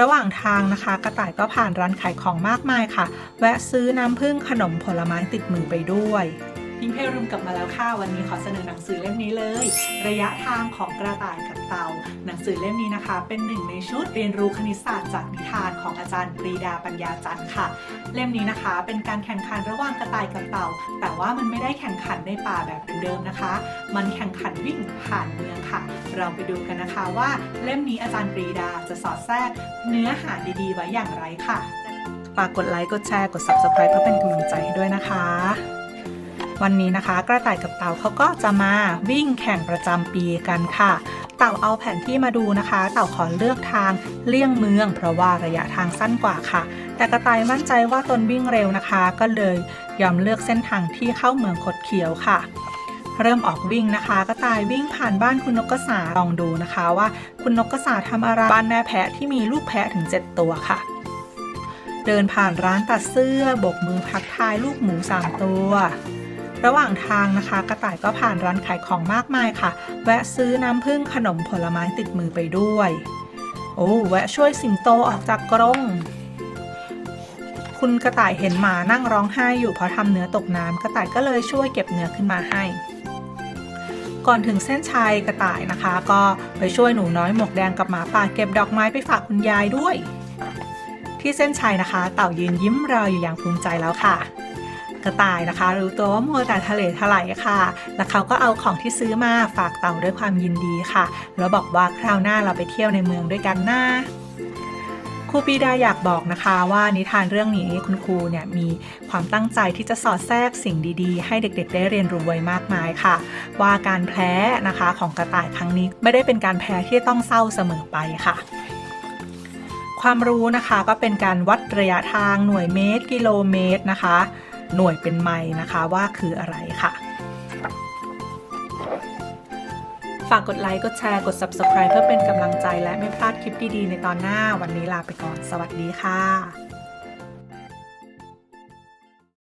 ระหว่างทางนะคะ กระต่ายก็ผ่านร้านขายของมากมายค่ะ แวะซื้อน้ำผึ้งขนมผลไม้ติดมือไปด้วย พิงเพรุมกลับมาแล้วค่ะ วันนี้ขอเสนอหนังสือเล่มนี้เลย ระยะทางของกระต่ายกับเต่า หนังสือเล่มนี้นะคะ เป็นหนึ่งในชุดเรียนรู้คณิตศาสตร์จากนิทานของอาจารย์ปรีดาปัญญาจันทร์ค่ะ เล่มนี้นะคะ เป็นการแข่งขันระหว่างกระต่ายกับเต่า แต่ว่ามันไม่ได้แข่งขันในป่าแบบเดิมๆนะคะ มันแข่งขันวิ่งผ่านเมืองค่ะ เราไปดูกันนะคะว่าเล่มนี้อาจารย์ปรีดาจะสอดแทรก เนื้อหาดีๆ ไว้อย่างไรค่ะฝากกดไลค์กดแชร์กด Subscribe เพื่อเป็นกำลังใจให้ด้วยนะ วันนี้นะคะ กระต่ายกับเต่าเขาก็จะมาวิ่งแข่งประจำปีกันค่ะ เต่าเอาแผนที่มาดูนะคะ เต่าขอเลือกทางเลี่ยงเมือง เพราะว่าระยะทางสั้นกว่าค่ะ แต่กระต่ายมั่นใจว่าตนวิ่งเร็วนะคะ ก็เลยยอมเลือกเส้นทางที่เข้าเมืองคดเคี้ยวค่ะเริ่มออกวิ่งนะคะกระต่ายวิ่งผ่านบ้านคุณนกกระสาลองดูนะคะว่าคุณนกกระสาทำอะไรบ้านแม่แพะที่มีลูกแพะถึง 7 ตัวค่ะ เดินผ่านร้านตัดเสื้อบกมือทักทายลูกหมู 3 ตัว ระหว่างทางนะคะ กระต่ายก็ผ่านร้านขายของมากมายค่ะ แวะซื้อน้ำผึ้งขนมผลไม้ติดมือไปด้วย โอ้แวะช่วยสิงโตออกจากกรงคุณกระต่ายเห็นหมานั่งร้องไห้อยู่เพราะทำเนื้อตกน้ำกระต่ายก็เลยช่วยเก็บเนื้อขึ้นมาให้ ก่อนถึงเส้นชัยกระต่ายนะคะ ก็ไปช่วยหนูน้อยหมวกแดงกับหมาป่าเก็บดอกไม้ไปฝากคุณยายด้วย ที่เส้นชัยนะคะ เต่ายืนยิ้มรออยู่อย่างภูมิใจแล้วค่ะ กระต่ายนะคะ รู้ตัวว่ามัวแต่ทะเลทลายค่ะ แล้วเขาก็เอาของที่ซื้อมาฝากเต่าด้วยความยินดีค่ะ แล้วบอกว่าคราวหน้าเราไปเที่ยวในเมืองด้วยกันนะครูปีดาอยากบอกนะคะว่านิทานเรื่องนี้คุณครูเนี่ยมีความตั้งใจที่จะสอดแทรกสิ่งดีๆ ให้เด็กๆ ได้เรียนรู้ไว้มากมายค่ะ ว่าการแพ้นะคะของกระต่ายครั้งนี้ไม่ได้เป็นการแพ้ที่ต้องเศร้าเสมอไปค่ะ ความรู้นะคะก็เป็นการวัดระยะทางหน่วยเมตร กิโลเมตรนะคะ หน่วยเป็นไมล์นะคะว่าคืออะไรค่ะ ฝากกดไลค์ กดแชร์ กด Subscribe เพื่อเป็นกำลังใจและไม่พลาดคลิปดี ๆ ในตอนหน้า วันนี้ลาไปก่อน สวัสดีค่ะ